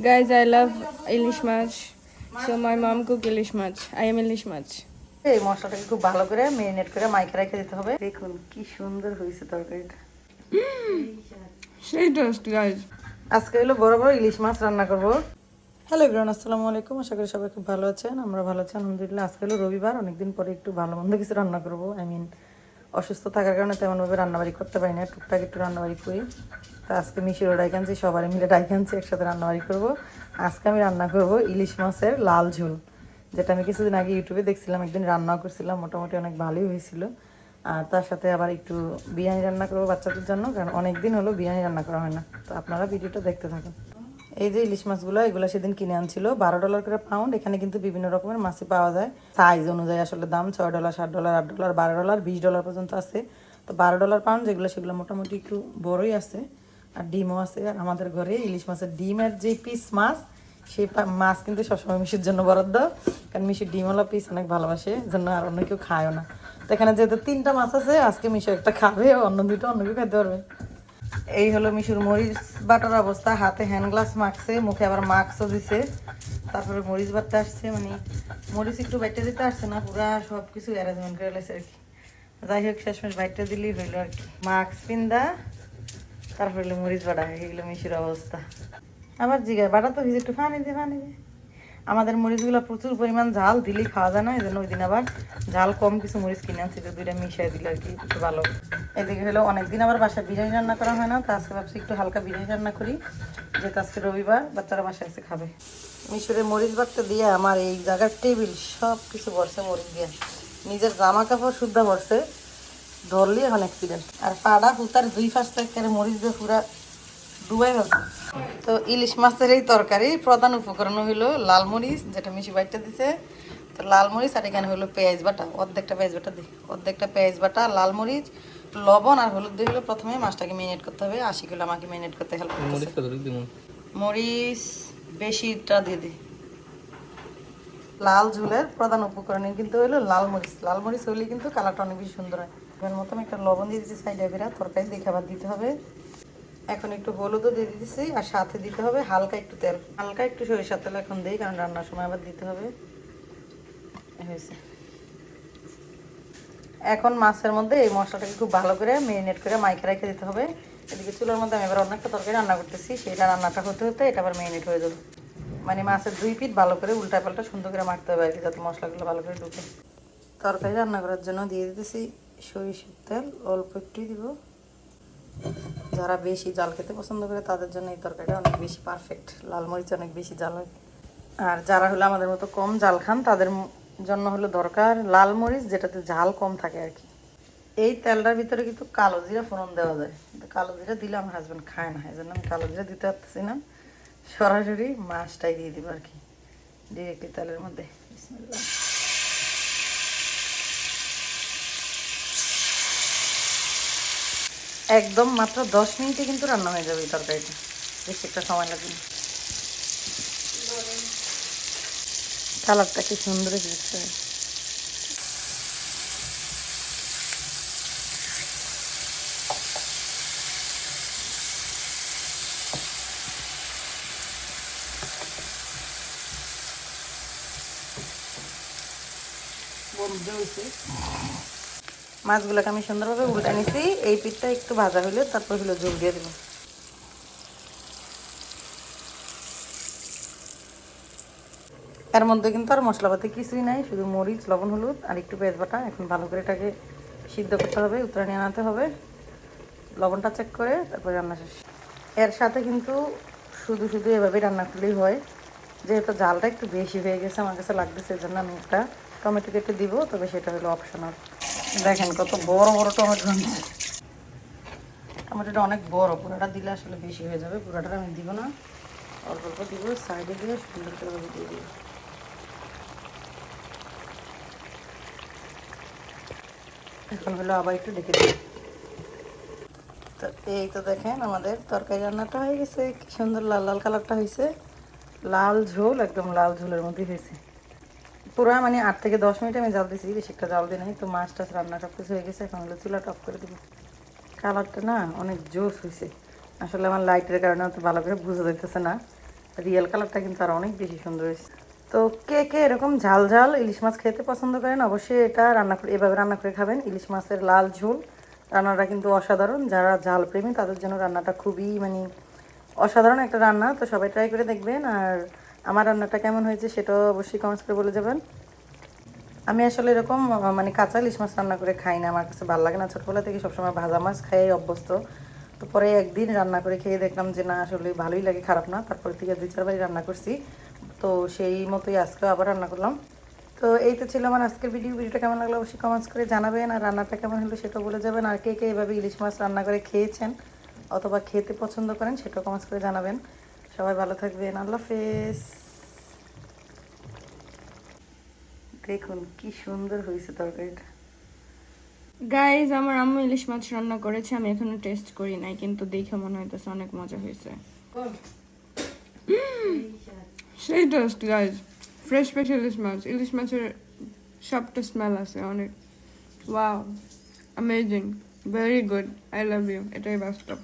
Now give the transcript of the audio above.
Guys, I love Ilish Mach. So my mom cook Ilish Mach. I am Ilish Mach. এই মশলাটাকে খুব ভালো করে মেরিনেট করে মাইকে রেখে দিতে হবে। দেখুন কি সুন্দর হয়েছে তরকারিটা। Say toast, guys. আজকে হলো বড় বড় ইলিশ মাছ রান্না করব। হ্যালো ইব্রান আসসালামু আলাইকুম। আশা করি সবাই খুব ভালো আছেন। আমরা ভালো আছি আলহামদুলিল্লাহ। আজকে হলো রবিবার অনেকদিন পরে একটু ভালো মন্দ কিছু রান্না করব। আই মিন অসুস্থ থাকার কারণে তেমনভাবে রান্নাবাড়ি করতে পারি না। টুকটাক একটু রান্নাবাড়ি করি। তা আজকে মিশিরও ডাইকানছি সবাই মিলে ডাইকানছি একসাথে রান্নাবাড়ি করব। আজকে আমি রান্না করব ইলিশ মাছের লাল ঝোল, যেটা আমি কিছুদিন আগে ইউটিউবে দেখছিলাম, একদিন রান্না করছিলাম, মোটামুটি অনেক ভালোই হয়েছিল। আর তার সাথে আবার একটু বিরিয়ানি রান্না করব বাচ্চাদের জন্য, কারণ অনেক দিন হলো বিরিয়ানি রান্না করা হয় না। তো আপনারা ভিডিওটা দেখতে থাকুন। এই যে ইলিশ মাছগুলো, এগুলো সেদিন কিনে আনছিল, বারো ডলার করে পাউন্ড এখানে কিন্তু বিভিন্ন রকমের মাছই পাওয়া যায়। সাইজ অনুযায়ী আসলে দাম, ছয় ডলার, সাত ডলার, আট ডলার, বারো ডলার, বিশ ডলার পর্যন্ত আছে। তো বারো ডলার পাউন্ড যেগুলো, সেগুলো মোটামুটি একটু বড়ই আছে। আর ডিমও আছে আমাদের ঘরে ইলিশ মাছের ডিমের যে পিস মাছ, সেই মাছ কিন্তু সবসময় মিশির জন্য বরাদ্দ। কারণ মিশির ডিমওয়ালা পিস অনেক ভালোবাসে জন্য আর অন্য কেউ খায়ও না। তো এখানে যেহেতু তিনটা মাছ আছে, আজকে মিশু একটা খাবে, অন্য দুটো অন্য কেউ খেতে পারবে। এই হলো মিশুর মরিচ বাটার অবস্থা, হাতে হ্যান্ড গ্লাস মাখছে, মুখে আবার মাস্কও দিছে। তারপরে মরিচ বাটতে আসছে মানে মরিচ একটু বাইটে দিতে আসছে না, পুরা সব কিছু অ্যারেঞ্জমেন্ট করে লেছে আর কি। যাই হোক, শেষমেশ বাইটে দিলেই হইল আর কি। মাস্ক পিন্দা তারপরে মরিচ বাটা এগুলো মিশুর অবস্থা। আবার জিগায় বাটা তো ভিজে একটু ফানি দিয়ে পানি দিয়ে আমাদের মরিচগুলো প্রচুর পরিমাণ ঝাল দিলেই খাওয়া যায় না এই জন্য ওই দিন আবার ঝাল কম কিছু মরিচ কিনে আনছি তো দুইটা মিশিয়ে দিলে আর কি ভালো। এদিকে হলো, অনেকদিন আবার বাসায় বিরিয়ানি রান্না করা হয় না, তো আজকে ভাবছি একটু হালকা বিরিয়ানি রান্না করি, যেহেতু আজকে রবিবার, বাচ্চারা বাসায় এসে খাবে। মিশরে মরিচ বাটতে দিয়ে আমার এই জায়গার টেবিল সব কিছু ভরছে, মরিচ দিয়ে। নিজের জামা কাপড় শুদ্ধ ভরছে ধরলি এখন অ্যাক্সিডেন্ট আর পাড়া ফুতার দুই ফাঁস থেকে মরিচ দিয়ে পুরা ডুবাই ভাবছে তো ইলিশ মাছের এই তরকারি প্রধান উপকরণ হইল লাল মরিচ যেটা মিশি বাইটটা দিছে। তো লাল মরিচ আর এখানে হলো পেঁয়াজ বাটা। অর্ধেকটা পেঁয়াজ বাটা দিই। অর্ধেকটা পেঁয়াজ বাটা লাল মরিচ লবণ আর হলুদ দিয়ে হলো প্রথমে মাছটাকে মেরিনেট করতে হবে। আশি কিলো আমাকে মেরিনেট করতে হেল্প মরিচ মরিচ? বেশিটা দিয়ে দিই। লাল ঝুলের প্রধান উপকরণ কিন্তু হলো লাল মরিচ। লাল মরিচ হলে কিন্তু কালারটা অনেক বেশি সুন্দর হয়। এবার মতন একটা লবণ দিয়ে দিচ্ছি সাইডে বেরা তরকারি দেখে আবার দিতে হবে। এখন একটু হলুদও দিয়ে দিতেছি আর সাথে দিতে হবে হালকা একটু তেল। হালকা একটু সরিষার তেল এখন দিই, কারণ রান্নার সময় আবার দিতে হবে। হয়েছে। এখন মাছের মধ্যে এই মশলাটাকে খুব ভালো করে মেরিনেট করে মাইকে রেখে দিতে হবে। এদিকে চুলার মধ্যে আমি এবার অন্য একটা তরকারি রান্না করতেছি, সেটা রান্নাটা হতে হতে এটা আবার মেরিনেট হয়ে যাবে মানে মাছের দুই পিঠ ভালো করে উল্টা পাল্টা সুন্দর করে মারতে হবে আর কি, যাতে মশলাগুলো ভালো করে ঢুকে। তরকারি রান্না করার জন্য দিয়ে দিতেছি সরিষার তেল অল্প একটুই দিব। যারা বেশি জাল খেতে পছন্দ করে, তাদের জন্য এই তরকারিটা অনেক বেশি পারফেক্ট লাল মরিচ অনেক বেশি জাল হয়। আর যারা হলো আমাদের মতো কম জাল খান, তাদের জন্য হলো দরকার লাল মরিচ, যেটাতে ঝাল কম থাকে আর কি। এই তেলটার ভিতরে কিন্তু কালো জিরা ফোড়ন দেওয়া যায়। কিন্তু কালো জিরা দিলে আমার হাজব্যান্ড খায় না। এই জন্য আমি কালো জিরা দিতে পারতেছি না। সরাসরি মাছটাই দিয়ে দিব আর কি। ডিরেক্টলি তেলের মধ্যে। একদম মাত্র দশ মিনিটে কিন্তু রান্না হয়ে যাবে এই তরকারিটা। বেশি একটা সময় লাগবে। কালারটা কি সুন্দর বন্ধু হয়েছে। মাছগুলোকে আমি সুন্দরভাবে উল্টে নিছি। এই পিঠটা একটু ভাজা হলে তারপর হলো জল দিয়ে দেবো। এর মধ্যে কিন্তু আর মশলাপাতি কিছুই নাই, শুধু মরিচ, লবণ, হলুদ আর একটু পেঁয়াজ বাটা। এখন ভালো করে এটাকে সিদ্ধ করতে হবে, উতরানি আনাতে হবে। লবণটা চেক করে তারপরে রান্না শেষ। এর সাথে কিন্তু শুধু শুধু এভাবে রান্না করলেই হয়। যেহেতু জালটা একটু বেশি হয়ে গেছে, আমার কাছে লাগতেছে এর জন্য আমি একটা টমেটো কেটে দিব, তবে সেটা হলো অপশনাল দেখেন কত বড় বড় টমেটো আনছে। টমেটোটা অনেক বড়, পুরোটা দিলে আসলে বেশি হয়ে যাবে। পুরোটা আমি দিব না। অল্প অল্প দিব, সাইডে দিয়ে সুন্দর করে দিয়ে দিব। এখন হলো আবার একটু ডেকে দিই। তো এই তো দেখেন আমাদের তরকারি রান্নাটা হয়ে গেছে। কি সুন্দর লাল লাল কালারটা হয়েছে। লাল ঝোল, একদম লাল ঝোলের মধ্যে হয়েছে। পুরো মানে আট থেকে দশ মিনিট আমি জাল দিয়েছি বেশি একটা জাল দিই নাই। তো মাছ টাছ, রান্না সব কিছু হয়ে গেছে, এখন হলো চুলাটা অফ করে দিব। কালারটা না অনেক জোস হয়েছে আসলে আমার লাইটের কারণে অত ভালো করে বুঝে যাইতেছে না। রিয়েল কালারটা কিন্তু আর অনেক বেশি সুন্দর হয়েছে তো কে কে এরকম ঝাল ঝাল ইলিশ মাছ খেতে পছন্দ করেন, অবশ্যই এটা রান্না করে, এভাবে রান্না করে খাবেন। ইলিশ মাছের লাল ঝোল রান্নাটা কিন্তু অসাধারণ। যারা ঝাল প্রেমী, তাদের জন্য রান্নাটা খুবই মানে অসাধারণ একটা রান্না। তো সবাই ট্রাই করে দেখবেন। আর আমার রান্নাটা কেমন হয়েছে সেটাও অবশ্যই কমেন্টস করে বলে যাবেন। আমি আসলে এরকম মানে কাঁচা ইলিশ মাছ রান্না করে খাই না, আমার কাছে ভালো লাগে না। ছোটবেলা থেকে সবসময় ভাজা মাছ খাই অভ্যস্ত। তো পরে একদিন রান্না করে খেয়ে দেখলাম যে, না, আসলে ভালোই লাগে, খারাপ না। তারপর থেকে দুই, চারবারই রান্না করছি। তো সেই মতোই আজকেও আবার রান্না করলাম। তো এই তো ছিল আমার আজকের ভিডিও ভিডিওটা কেমন লাগল অবশ্যই কমেন্টস করে জানাবেন। আর রান্নাটা কেমন হলো সেটাও বলে যাবেন। আর কে কে এভাবে ইলিশ মাছ রান্না করে খেয়েছেন অথবা খেতে পছন্দ করেন সেটাও কমেন্টস করে জানাবেন। সবাই ভালো থাকবেন আল্লাহ হাফেজ। দেখুন কি সুন্দর হয়েছে তরকারিটা। গাইজ আমার আম্মু ইলিশ মাছ রান্না করেছে আমি এখনও টেস্ট করি নাই কিন্তু দেখে মনে হইতেছে অনেক মজা হয়েছে। সেই টেস্ট গাইজ ফ্রেশ ফ্রেশ ইলিশ মাছ। ইলিশ মাছের সবটা স্মেল আছে অনেক। Wow amazing very good I love you এটাই বাস্তব।